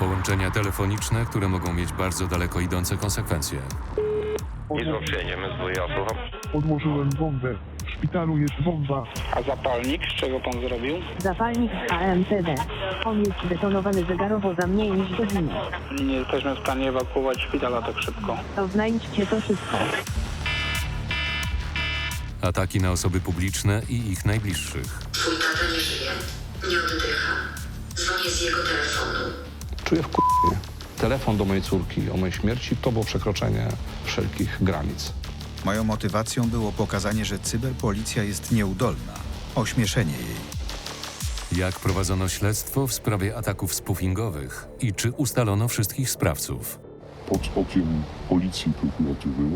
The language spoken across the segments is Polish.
połączenia telefoniczne, które mogą mieć bardzo daleko idące konsekwencje. Izbo, przyjedziemy z słucham. Odłożyłem bombę. W szpitalu jest bomba. A zapalnik z czego pan zrobił? Zapalnik AMTD. On jest detonowany zegarowo za mniej niż godzinę. Nie jesteśmy w stanie ewakuować szpitala tak szybko. To znajdźcie to wszystko. Ataki na osoby publiczne i ich najbliższych. Twój tata nie żyje. Nie oddycha. Dzwonię z jego telefonu. Czuję w Telefon do mojej córki o mojej śmierci to było przekroczenie wszelkich granic. Moją motywacją było pokazanie, że cyberpolicja jest nieudolna. Ośmieszenie jej. Jak prowadzono śledztwo w sprawie ataków spoofingowych i czy ustalono wszystkich sprawców? pod okiem policji prokuratury,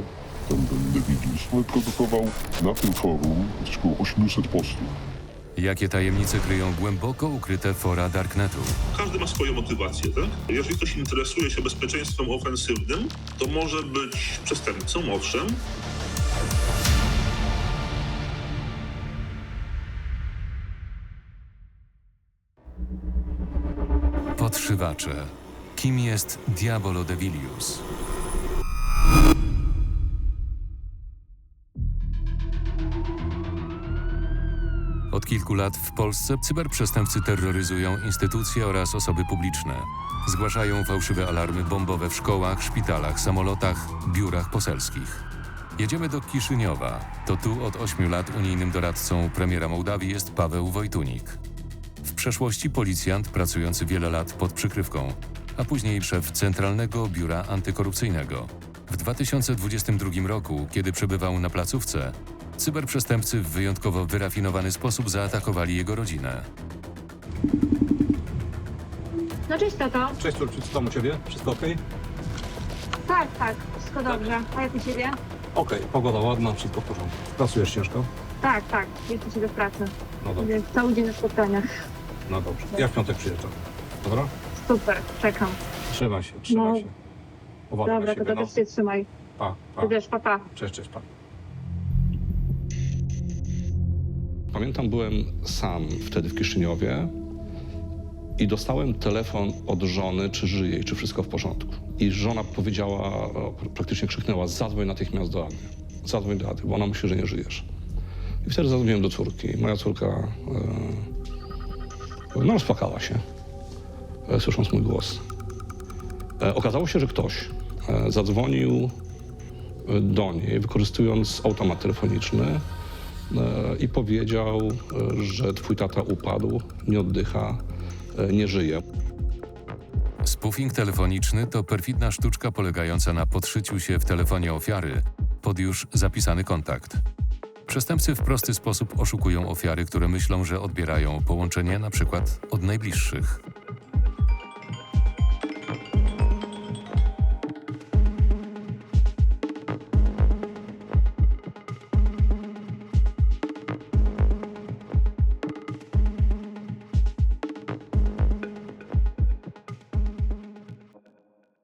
ten Lewidus, wyprodukował na tym forum około 800 postów. Jakie tajemnice kryją głęboko ukryte fora Darknetu? Każdy ma swoją motywację, tak? Jeżeli ktoś interesuje się bezpieczeństwem ofensywnym, to może być przestępcą, owszem, Podszywacze. Kim jest Diabolo Devilius? Od kilku lat w Polsce cyberprzestępcy terroryzują instytucje oraz osoby publiczne. Zgłaszają fałszywe alarmy bombowe w szkołach, szpitalach, samolotach, biurach poselskich. Jedziemy do Kiszyniowa. To tu od 8 lat unijnym doradcą premiera Mołdawii jest Paweł Wojtunik. W przeszłości policjant pracujący wiele lat pod przykrywką, a później szef Centralnego Biura Antykorupcyjnego. W 2022 roku, kiedy przebywał na placówce, cyberprzestępcy w wyjątkowo wyrafinowany sposób zaatakowali jego rodzinę. No cześć tato. Cześć córki, co tam u ciebie? Wszystko okej? Tak, tak, wszystko dobrze. A jak u ciebie? Okej, pogoda ładna, wszystko w porządku. Pracujesz ciężko? Tak, tak, jeszcze się do pracy. No dobrze, Więc Cały dzień na spotkaniach. no dobrze. Ja w piątek przyjeżdżam. Dobra? Super, czekam. Trzymaj się, trzymaj No. się. Uważaj Dobra, na to siebie, no. też się trzymaj. Pa, pa. Ty też, papa. Cześć, cześć, pa. Pamiętam, byłem sam wtedy w Kiszyniowie i dostałem telefon od żony, czy żyje i czy wszystko w porządku. I żona powiedziała, praktycznie krzyknęła, zadzwoń natychmiast do Ady. Zadzwoń do Ady, bo ona myśli, że nie żyjesz. I wtedy zadzwoniłem do córki. Moja córka e, no, rozpłakała się, e, słysząc mój głos. E, okazało się, że ktoś zadzwonił do niej, wykorzystując automat telefoniczny i powiedział, e, że twój tata upadł, nie oddycha, e, nie żyje. Spoofing telefoniczny to perfidna sztuczka polegająca na podszyciu się w telefonie ofiary pod już zapisany kontakt. Przestępcy w prosty sposób oszukują ofiary, które myślą, że odbierają połączenie przykład od najbliższych.